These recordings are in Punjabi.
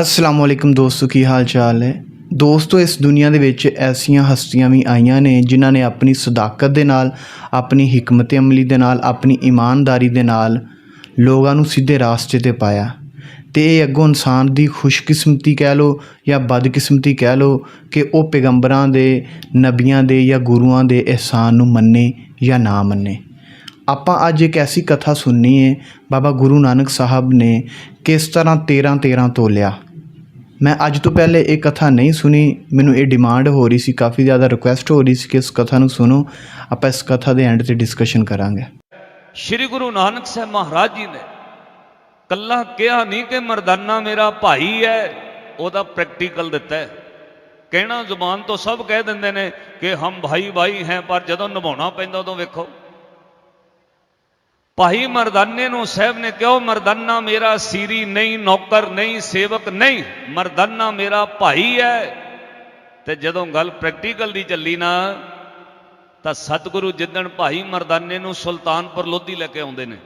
ਅਸਲਾਮ ਵਾਲੇਕਮ ਦੋਸਤੋ, ਕੀ ਹਾਲ ਚਾਲ ਹੈ? ਦੋਸਤੋ, ਇਸ ਦੁਨੀਆ ਦੇ ਵਿੱਚ ਐਸੀਆਂ ਹਸਤੀਆਂ ਵੀ ਆਈਆਂ ਨੇ ਜਿਨ੍ਹਾਂ ਨੇ ਆਪਣੀ ਸਦਾਕਤ ਦੇ ਨਾਲ, ਆਪਣੀ ਹਕਮਤ ਅਮਲੀ ਦੇ ਨਾਲ, ਆਪਣੀ ਇਮਾਨਦਾਰੀ ਦੇ ਨਾਲ ਲੋਕਾਂ ਨੂੰ ਸਿੱਧੇ ਰਾਸਤੇ ਤੇ ਪਾਇਆ। ਤੇ ਇਹ ਅੱਗੋਂ ਇਨਸਾਨ ਦੀ ਖੁਸ਼ਕਿਸਮਤੀ ਕਹਿ ਲਓ ਜਾਂ ਬਦਕਿਸਮਤੀ ਕਹਿ ਲਓ ਕਿ ਉਹ ਪੈਗੰਬਰਾਂ ਦੇ, ਨਬੀਆਂ ਦੇ ਜਾਂ ਗੁਰੂਆਂ ਦੇ ਅਹਿਸਾਨ ਨੂੰ ਮੰਨੇ ਜਾਂ ਨਾ ਮੰਨੇ। ਆਪਾਂ ਅੱਜ ਇੱਕ ਐਸੀ ਕਥਾ ਸੁਣਨੀ ਹੈ ਬਾਬਾ ਗੁਰੂ ਨਾਨਕ ਸਾਹਿਬ ਨੇ ਕਿਸ ਤਰ੍ਹਾਂ 13 13 ਤੋਲਿਆ। ਮੈਂ ਅੱਜ ਤੋਂ ਪਹਿਲੇ ਇਹ ਕਥਾ ਨਹੀਂ ਸੁਣੀ, ਮੈਨੂੰ ਇਹ ਡਿਮਾਂਡ ਹੋ ਰਹੀ ਸੀ, ਕਾਫੀ ਜ਼ਿਆਦਾ ਰਿਕੁਐਸਟ ਹੋ ਰਹੀ ਸੀ ਕਿ ਇਸ ਕਥਾ ਨੂੰ ਸੁਣੋ। ਆਪਾਂ ਇਸ ਕਥਾ ਦੇ ਐਂਡ ਤੇ ਡਿਸਕਸ਼ਨ ਕਰਾਂਗੇ। ਸ਼੍ਰੀ ਗੁਰੂ ਨਾਨਕ ਸਾਹਿਬ ਮਹਾਰਾਜ ਜੀ ਨੇ ਕੱਲਾ ਕਿਹਾ ਨਹੀਂ ਕਿ ਮਰਦਾਨਾ ਮੇਰਾ ਭਾਈ ਹੈ, ਉਹਦਾ ਪ੍ਰੈਕਟੀਕਲ ਦਿੱਤਾ ਹੈ। ਕਹਿਣਾ ਜ਼ੁਬਾਨ ਤੋਂ ਸਭ ਕਹਿ ਦਿੰਦੇ ਨੇ ਕਿ ਹਮ ਭਾਈ ਭਾਈ ਹੈ, ਪਰ ਜਦੋਂ ਨਿਭਾਉਣਾ ਪੈਂਦਾ ਉਦੋਂ ਵੇਖੋ। ਭਾਈ ਮਰਦਾਨੇ ਨੂੰ ਸਾਹਿਬ ਨੇ ਕਿਹਾ ਮਰਦਾਨਾ ਮੇਰਾ ਸੀਰੀ ਨਹੀਂ, ਨੌਕਰ ਨਹੀਂ, ਸੇਵਕ ਨਹੀਂ, ਮਰਦਾਨਾ ਮੇਰਾ ਭਾਈ ਹੈ ਤੇ ਜਦੋਂ ਗੱਲ ਪ੍ਰੈਕਟੀਕਲ ਦੀ ਚੱਲੀ ਨਾ, ਤਾਂ ਸਤਿਗੁਰੂ ਜਿੱਦਣ ਭਾਈ ਮਰਦਾਨੇ ਨੂੰ ਸੁਲਤਾਨਪੁਰ ਲੋਧੀ ਲੈ ਕੇ ਆਉਂਦੇ ਨੇ।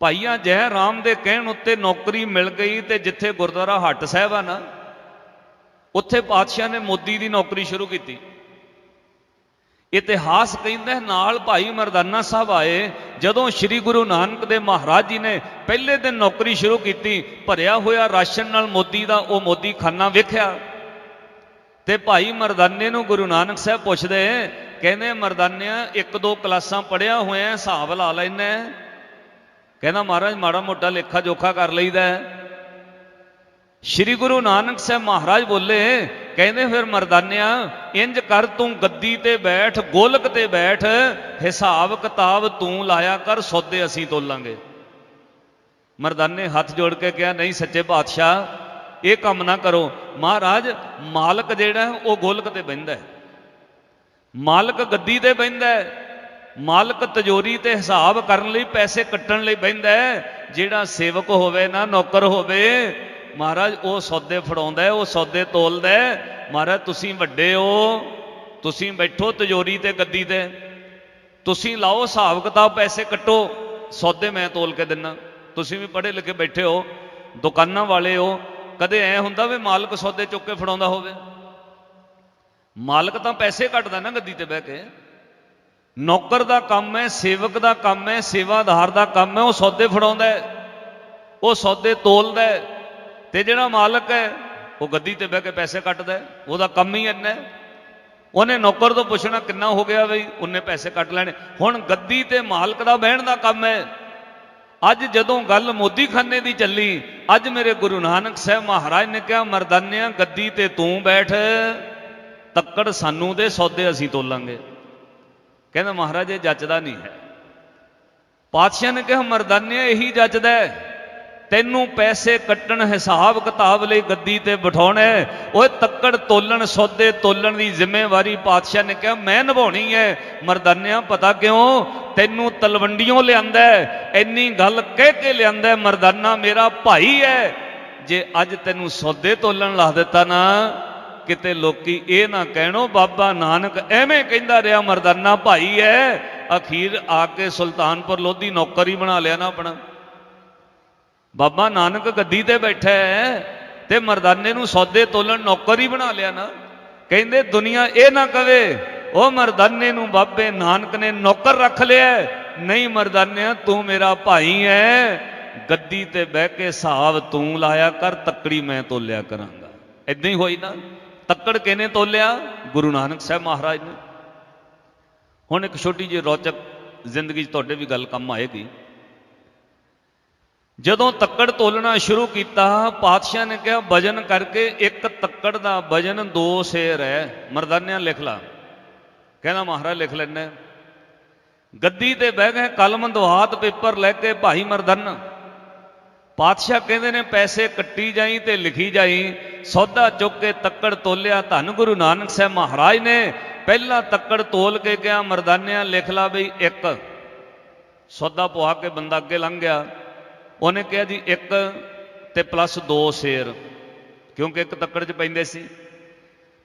ਭਾਈਆਂ ਜੈ ਰਾਮ ਦੇ ਕਹਿਣ ਉੱਤੇ ਨੌਕਰੀ ਮਿਲ ਗਈ ਤੇ ਜਿੱਥੇ ਗੁਰਦੁਆਰਾ ਹੱਟ ਸਾਹਿਬ ਆ ਨਾ, ਉੱਥੇ ਪਾਤਸ਼ਾਹ ਨੇ ਮੋਦੀ ਦੀ ਨੌਕਰੀ ਸ਼ੁਰੂ ਕੀਤੀ। ਇਤਿਹਾਸ ਕਹਿੰਦਾ ਨਾਲ ਭਾਈ ਮਰਦਾਨਾ ਸਾਹਿਬ ਆਏ, ਜਦੋਂ ਸ੍ਰੀ ਗੁਰੂ ਨਾਨਕ ਦੇ ਮਹਾਰਾਜ ਜੀ ਨੇ ਪਹਿਲੇ ਦਿਨ ਨੌਕਰੀ ਸ਼ੁਰੂ ਕੀਤੀ, ਭਰਿਆ ਹੋਇਆ ਰਾਸ਼ਨ ਨਾਲ ਮੋਦੀ ਦਾ ਉਹ ਮੋਦੀ ਖਾਨਾ ਵੇਖਿਆ ਤੇ ਭਾਈ ਮਰਦਾਨੇ ਨੂੰ ਗੁਰੂ ਨਾਨਕ ਸਾਹਿਬ ਪੁੱਛਦੇ, ਕਹਿੰਦੇ ਮਰਦਾਨਿਆ ਇੱਕ ਦੋ ਕਲਾਸਾਂ ਪੜਿਆ ਹੋਇਆ, ਹਿਸਾਬ ਲਾ ਲੈਣਾ ਕਹਿੰਦਾ ਮਹਾਰਾਜ, ਮਾੜਾ ਮੋਟਾ ਲੇਖਾ ਜੋਖਾ ਕਰ ਲਈਦਾ ਹੈ। ਸ਼੍ਰੀ ਗੁਰੂ ਨਾਨਕ ਸਾਹਿਬ ਮਹਾਰਾਜ ਬੋਲੇ, ਕਹਿੰਦੇ ਫਿਰ ਮਰਦਾਨਿਆ, ਇੰਜ ਕਰ ਤੂੰ ਗੱਦੀ ਤੇ ਬੈਠ, ਗੋਲਕ ਤੇ ਬੈਠ, ਹਿਸਾਬ ਕਿਤਾਬ ਤੂੰ ਲਾਇਆ ਕਰ, ਸੌਦੇ ਅਸੀਂ ਤੋਲਾਂਗੇ। ਮਰਦਾਨੇ ਹੱਥ ਜੋੜ ਕੇ ਕਿਹਾ, ਨਹੀਂ ਸੱਚੇ ਪਾਤਸ਼ਾਹ, ਇਹ ਕੰਮ ਨਾ ਕਰੋ। ਮਹਾਰਾਜ, ਮਾਲਕ ਜਿਹੜਾ, ਉਹ ਗੋਲਕ ਤੇ ਬਹਿੰਦਾ ਮਾਲਕ ਗੱਦੀ ਤੇ ਬਹਿੰਦਾ ਮਾਲਕ ਤਜੋਰੀ ਤੇ ਹਿਸਾਬ ਕਰਨ ਲਈ, ਪੈਸੇ ਕੱਟਣ ਲਈ ਬਹਿੰਦਾ ਜਿਹੜਾ ਸੇਵਕ ਹੋਵੇ ਨਾ, ਨੌਕਰ ਹੋਵੇ ਮਹਾਰਾਜ, ਉਹ ਸੌਦੇ ਫੜਾਉਂਦਾ ਉਹ ਸੌਦੇ ਤੋਲਦਾ ਮਹਾਰਾਜ, ਤੁਸੀਂ ਵੱਡੇ ਹੋ, ਤੁਸੀਂ ਬੈਠੋ ਤਜੋਰੀ ਤੇ ਗੱਦੀ ਤੇ। ਤੁਸੀਂ ਲਾਓ ਹਿਸਾਬ ਕਿਤਾਬ, ਪੈਸੇ ਕੱਟੋ, ਸੌਦੇ ਮੈਂ ਤੋਲ ਕੇ ਦਿੰਨਾ। ਤੁਸੀਂ ਵੀ ਪੜ੍ਹੇ ਲਿਖੇ ਬੈਠੇ ਹੋ, ਦੁਕਾਨਾਂ ਵਾਲੇ ਹੋ, ਕਦੇ ਐ ਹੁੰਦਾ ਵੀ ਮਾਲਕ ਸੌਦੇ ਚੁੱਕ ਕੇ ਫੜਾਉਂਦਾ ਹੋਵੇ? ਮਾਲਕ ਤਾਂ ਪੈਸੇ ਕੱਟਦਾ ਨਾ ਗੱਦੀ ਤੇ ਬਹਿ ਕੇ। ਨੌਕਰ ਦਾ ਕੰਮ ਹੈ, ਸੇਵਕ ਦਾ ਕੰਮ ਹੈ ਸੇਵਾਦਾਰ ਦਾ ਕੰਮ ਹੈ, ਉਹ ਸੌਦੇ ਫੜਾਉਂਦਾ ਹੈ। ਉਹ ਸੌਦੇ ਤੋਲਦਾ ਹੈ। ਤੇ ਜਿਹੜਾ ਮਾਲਕ ਹੈ, ਉਹ ਗੱਦੀ ਤੇ ਬਹਿ ਕੇ ਪੈਸੇ ਕੱਟਦਾ ਉਹਦਾ ਕੰਮ ਹੀ ਇੰਨਾ ਉਹਨੇ ਨੌਕਰ ਤੋਂ ਪੁੱਛਣਾ ਕਿੰਨਾ ਹੋ ਗਿਆ ਬਈ, ਉਹਨੇ ਪੈਸੇ ਕੱਟ ਲੈਣੇ। ਹੁਣ ਗੱਦੀ ਤੇ ਮਾਲਕ ਦਾ ਬਹਿਣ ਦਾ ਕੰਮ ਹੈ। ਅੱਜ ਜਦੋਂ ਗੱਲ ਮੋਦੀ ਖਾਨੇ ਦੀ ਚੱਲੀ, ਅੱਜ ਮੇਰੇ ਗੁਰੂ ਨਾਨਕ ਸਾਹਿਬ ਮਹਾਰਾਜ ਨੇ ਕਿਹਾ, ਮਰਦਾਨਿਆਂ, ਗੱਦੀ ਤੇ ਤੂੰ ਬੈਠ, ਤੱਕੜ ਸਾਨੂੰ ਦੇ, ਸੌਦੇ ਅਸੀਂ ਤੋਲਾਂਗੇ। ਕਹਿੰਦਾ, ਮਹਾਰਾਜ, ਇਹ ਜੱਜਦਾ ਨਹੀਂ ਹੈ। ਪਾਤਸ਼ਾਹ ਨੇ ਕਿਹਾ, ਮਰਦਾਨਿਆਂ ਇਹੀ ਜੱਜਦਾ ਹੈ। ਤੈਨੂੰ ਪੈਸੇ ਕੱਟਣ ਹਿਸਾਬ ਕਿਤਾਬ ਲਈ ਗੱਦੀ ਤੇ ਬਿਠਾਉਣਾ ਹੈ। ਓਏ ਤੱਕੜ ਤੋਲਣ, ਸੌਦੇ ਤੋਲਣ ਦੀ ਜ਼ਿੰਮੇਵਾਰੀ ਪਾਤਸ਼ਾਹ ਨੇ ਕਿਹਾ, ਮੈਂ ਨਿਭਾਉਣੀ ਹੈ। ਮਰਦਾਨਿਆਂ, ਪਤਾ ਕਿਉਂ? ਤੈਨੂੰ ਤਲਵੰਡੀਆਂ ਲਿਆਂਦਾ ਹੈ। ਇੰਨੀ ਗੱਲ ਕਹਿ ਕੇ ਲਿਆਂਦਾ ਮਰਦਾਨਾ ਮੇਰਾ ਭਾਈ ਹੈ। ਜੇ ਅੱਜ ਤੈਨੂੰ ਸੌਦੇ ਤੋਲਣ ਲਾ ਦਿੱਤਾ ਨਾ, ਕਿਤੇ ਲੋਕੀ ਇਹ ਨਾ ਕਹਿਣੋ, ਬਾਬਾ ਨਾਨਕ ਐਵੇਂ ਕਹਿੰਦਾ ਰਿਹਾ, ਮਰਦਾਨਾ ਭਾਈ ਹੈ। ਅਖੀਰ ਆ ਕੇ ਸੁਲਤਾਨਪੁਰ ਲੋਧੀ ਨੌਕਰੀ ਬਣਾ ਲਿਆ ਨਾ ਆਪਣਾ। ਬਾਬਾ ਨਾਨਕ ਗੱਦੀ ਤੇ ਬੈਠਾ ਹੈ ਤੇ ਮਰਦਾਨੇ ਨੂੰ ਸੌਦੇ ਤੋਲਣ ਨੌਕਰ ਹੀ ਬਣਾ ਲਿਆ ਨਾ। ਕਹਿੰਦੇ, ਦੁਨੀਆ ਇਹ ਨਾ ਕਵੇ, ਉਹ ਮਰਦਾਨੇ ਨੂੰ ਬਾਬੇ ਨਾਨਕ ਨੇ ਨੌਕਰ ਰੱਖ ਲਿਆ ਨਹੀਂ ਮਰਦਾਨਿਆ, ਤੂੰ ਮੇਰਾ ਭਾਈ ਹੈ। ਗੱਦੀ ਤੇ ਬਹਿ ਕੇ ਹਿਸਾਬ ਤੂੰ ਲਾਇਆ ਕਰ, ਤੱਕੜੀ ਮੈਂ ਤੋਲਿਆ ਕਰਾਂਗਾ। ਇਦਾਂ ਹੀ ਹੋਈ ਨਾ। ਤੱਕੜ ਕਿਹਨੇ ਤੋਲਿਆ? ਗੁਰੂ ਨਾਨਕ ਸਾਹਿਬ ਮਹਾਰਾਜ ਨੇ। ਹੁਣ ਇੱਕ ਛੋਟੀ ਜਿਹੀ ਰੌਚਕ ਜ਼ਿੰਦਗੀ 'ਚ ਤੁਹਾਡੇ ਵੀ ਗੱਲ ਕੰਮ ਆਏਗੀ। ਜਦੋਂ ਤੱਕੜ ਤੋਲਣਾ ਸ਼ੁਰੂ ਕੀਤਾ, ਪਾਤਸ਼ਾਹ ਨੇ ਕਿਹਾ ਵਜਨ ਕਰਕੇ ਇੱਕ ਤੱਕੜ ਦਾ ਵਜਨ ਦੋ ਸੇਰ ਹੈ। ਮਰਦਾਨਿਆਂ ਲਿਖ ਲਾ। ਕਹਿੰਦਾ, ਮਹਾਰਾਜ ਲਿਖ ਲੈਣਾ ਗੱਦੀ ਤੇ ਬਹਿ ਗਏ, ਕਲਮ ਦਵਾਤ ਪੇਪਰ ਲੈ ਕੇ ਭਾਈ ਮਰਦਨ। ਪਾਤਸ਼ਾਹ ਕਹਿੰਦੇ ਨੇ, ਪੈਸੇ ਕੱਟੀ ਜਾਈ ਤੇ ਲਿਖੀ ਜਾਈ। ਸੌਦਾ ਚੁੱਕ ਕੇ ਤੱਕੜ ਤੋਲਿਆ, ਧੰਨ ਗੁਰੂ ਨਾਨਕ ਸਾਹਿਬ ਮਹਾਰਾਜ ਨੇ। ਪਹਿਲਾ ਤੱਕੜ ਤੋਲ ਕੇ ਕਿਹਾ, ਮਰਦਾਨਿਆਂ ਲਿਖ ਲਾ ਬਈ ਇੱਕ। ਸੌਦਾ ਪਵਾ ਕੇ ਬੰਦਾ ਅੱਗੇ ਲੰਘ ਗਿਆ। ਉਹਨੇ ਕਿਹਾ ਜੀ ਇੱਕ ਤੇ ਪਲੱਸ 2 ਸ਼ੇਰ, ਕਿਉਂਕਿ ਇੱਕ ਤੱਕੜ 'ਚ ਪੈਂਦੇ ਸੀ।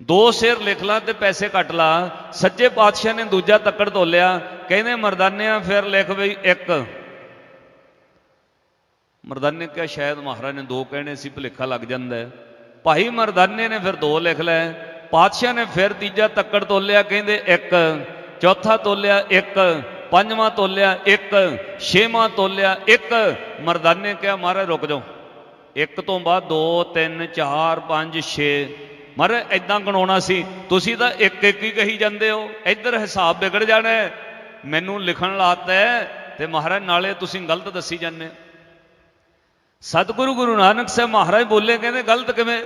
ਦੋ ਸ਼ੇਰ ਲਿਖ ਲਾ ਤੇ ਪੈਸੇ ਕੱਟ ਲਾ, ਸੱਚੇ ਪਾਤਸ਼ਾਹ ਨੇ ਦੂਜਾ ਤੱਕੜ ਤੋਲਿਆ, ਕਹਿੰਦੇ ਮਰਦਾਨਿਆਂ ਫਿਰ ਲਿਖ ਬਈ ਇੱਕ। ਮਰਦਾਨੇ ਕਿਹਾ ਸ਼ਾਇਦ ਮਹਾਰਾਜ ਨੇ ਦੋ ਕਹਿਣੇ ਸੀ, ਭੁਲੇਖਾ ਲੱਗ ਜਾਂਦਾ ਭਾਈ ਮਰਦਾਨੇ ਨੇ ਫਿਰ ਦੋ ਲਿਖ ਲਏ ਪਾਤਸ਼ਾਹ ਨੇ ਫਿਰ ਤੀਜਾ ਤੱਕੜ ਤੋਲਿਆ, ਕਹਿੰਦੇ ਇੱਕ, ਚੌਥਾ ਤੋਲਿਆ ਇੱਕ ਪੰਜਵਾਂ ਤੋਲਿਆ ਇੱਕ, ਛੇਵਾਂ ਤੋਲਿਆ ਇੱਕ। ਮਰਦਾਨੇ ਕਿਹਾ ਮਹਾਰਾਜ ਰੁਕ ਜਾਓ। ਇੱਕ ਤੋਂ ਬਾਅਦ 2 3 4 5 6 ਮਹਾਰਾਜ ਐਦਾਂ ਗਣਾਉਣਾ ਸੀ। ਤੁਸੀਂ ਤਾਂ ਇੱਕ ਇੱਕ ਹੀ ਕਹੀ ਜਾਂਦੇ ਹੋ। ਇੱਧਰ ਹਿਸਾਬ ਵਿਗੜ ਜਾਣਾ ਮੈਨੂੰ ਲਿਖਣ ਲਾਤਾ ਹੈ ਤੇ ਮਹਾਰਾਜ, ਨਾਲੇ ਤੁਸੀਂ ਗਲਤ ਦੱਸੀ ਜਾਂਦੇ ਹੋ। ਸਤਿਗੁਰੂ ਗੁਰੂ ਨਾਨਕ ਸਾਹਿਬ ਮਹਾਰਾਜ ਬੋਲੇ, ਕਹਿੰਦੇ, ਗਲਤ ਕਿਵੇਂ?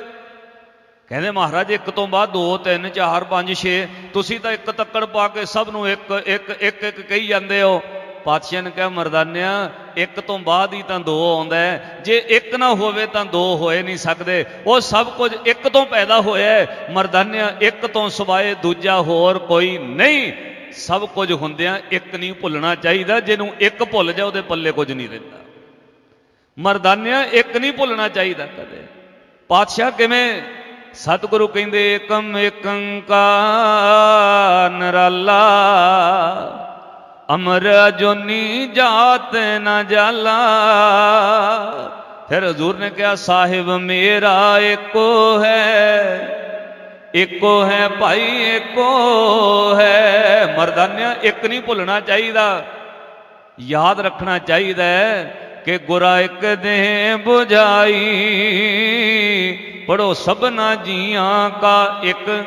ਕਹਿੰਦੇ ਮਹਾਰਾਜ, ਇੱਕ ਤੋਂ ਬਾਅਦ 2 3 4 5 6 ਤੁਸੀਂ ਤਾਂ ਇੱਕ ਤੱਕੜ ਪਾ ਕੇ ਸਭ ਨੂੰ ਇੱਕ ਇੱਕ ਇੱਕ ਇੱਕ ਕਹੀ ਜਾਂਦੇ ਹੋ। ਪਾਤਸ਼ਾਹ ਨੇ ਕਿਹਾ, ਮਰਦਾਨਿਆ, ਇੱਕ ਤੋਂ ਬਾਅਦ ਹੀ ਤਾਂ ਦੋ ਆਉਂਦਾ ਹੈ। ਜੇ ਇੱਕ ਨਾ ਹੋਵੇ ਤਾਂ ਦੋ ਹੋਏ ਨਹੀਂ ਸਕਦੇ। ਉਹ ਸਭ ਕੁਝ ਇੱਕ ਤੋਂ ਪੈਦਾ ਹੋਇਆ ਮਰਦਾਨਿਆ, ਇੱਕ ਤੋਂ ਸਿਵਾਏ ਦੂਜਾ ਹੋਰ ਕੋਈ ਨਹੀਂ। ਸਭ ਕੁਝ ਹੁੰਦਿਆਂ ਇੱਕ ਨਹੀਂ ਭੁੱਲਣਾ ਚਾਹੀਦਾ। ਜਿਹਨੂੰ ਇੱਕ ਭੁੱਲ ਜਾ ਉਹਦੇ ਪੱਲੇ ਕੁਝ ਨਹੀਂ ਰਹਿੰਦਾ। ਮਰਦਾਨਿਆ, ਇੱਕ ਨਹੀਂ ਭੁੱਲਣਾ ਚਾਹੀਦਾ ਕਦੇ। ਪਾਤਸ਼ਾਹ ਕਿਵੇਂ ਸਤਿਗੁਰੂ ਕਹਿੰਦੇ ਏਕਮ ਏਕੰਕਾਰ ਨਰਾਲਾ, ਅਮਰ ਜੋਨੀ ਜਾਤ ਨ ਜਾਲਾ। ਫਿਰ ਹਜ਼ੂਰ ਨੇ ਕਿਹਾ, ਸਾਹਿਬ ਮੇਰਾ ਏਕੋ ਹੈ, ਇੱਕੋ ਹੈ ਭਾਈ, ਇੱਕੋ ਹੈ। ਮਰਦਾਨਿਆ, ਇੱਕ ਨਹੀਂ ਭੁੱਲਣਾ ਚਾਹੀਦਾ, ਯਾਦ ਰੱਖਣਾ ਚਾਹੀਦਾ ਹੈ ਕਿ ਗੁਰਾ ਇੱਕ ਦੇ 부ਝਾਈ ਪੜੋ ਸਭਨਾ ਜੀਆਂ ਕਾ ਇੱਕ